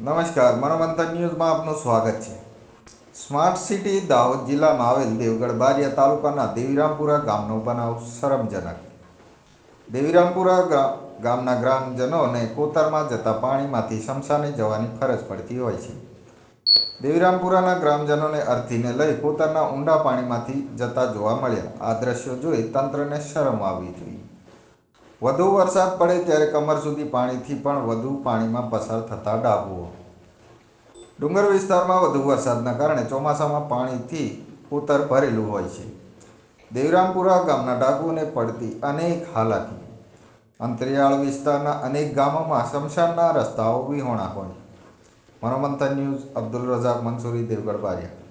નમસ્કાર મનોમંથન ન્યૂઝમાં આપનું સ્વાગત છે. સ્માર્ટ સિટી દાહોદ જિલ્લામાં આવેલ દેવગઢ બારિયા તાલુકાના દેવીરામપુરા ગામનો બનાવ શરમજનક. દેવીરામપુરા ગામના ગ્રામજનોને કોતરમાં જતા પાણીમાંથી શમશાને જવાની ફરજ પડતી હોય છે. દેવીરામપુરાના ગ્રામજનોને અર્થીને લઈ કોતરના ઊંડા પાણીમાંથી જતા જોવા મળ્યા. આ દ્રશ્યો જોઈ તંત્રને શરમ આવવી જોઈએ. વધુ વરસાદ પડે ત્યારે કમર સુધી પાણીથી પણ વધુ પાણીમાં પસાર થતા ડાબુઓ. ડુંગર વિસ્તારમાં વધુ વરસાદના કારણે ચોમાસામાં પાણીથી ઉતર ભરેલું હોય છે. દેવરામપુરા ગામના ડાકુઓને પડતી અનેક હાલાકી. અંતરિયાળ વિસ્તારના અનેક ગામોમાં શમશાનના રસ્તાઓ વિહોણા હોય. મનોમંથન ન્યૂઝ અબ્દુલ રઝાક મંસૂરી, દેવગઢ બારિયા.